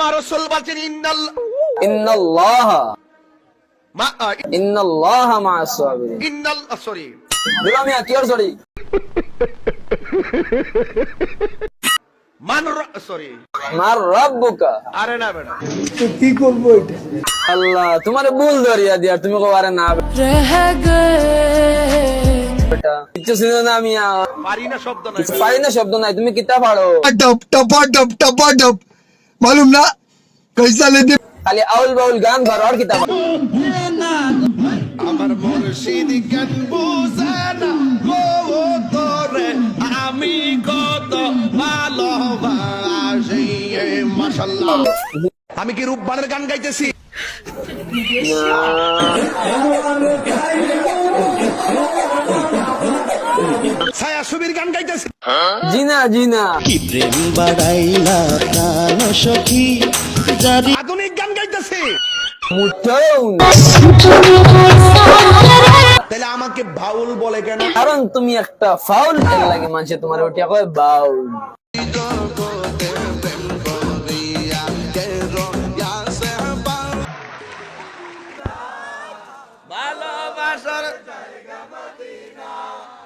আমার রসুল বলছেন ইন্নাল ইন্নাল্লাহ। ইন্নাল্লাহ ইন্নাল সরি। কি সরি? তুমি না আমি পারি না শব্দ নাই। তুমি কিতা পারো? টপ টপ টপ টপ मालूम ना कैसा लेते খালি আউল বাউল গান ধরো আর কিতা পারো আমার মুর্শিদ জ্ঞান বুঝে না গো তোরে আমি কত ভালোবাসি মাশাআল্লাহ আমি কি রূপবানের গান গাইতেছি ছায়া গান গাইতেছে। জিনা জিনা। কি প্রেম বাড়াইলা সখী জারি আধুনিক গান গাইতেছে। তাহলে আমাকে বাউল বলে কেন? কারণ তুমি একটা ফাউল খেল লাগে মানুষে তোমার ওটা কয় বাউল। ভালোবাসার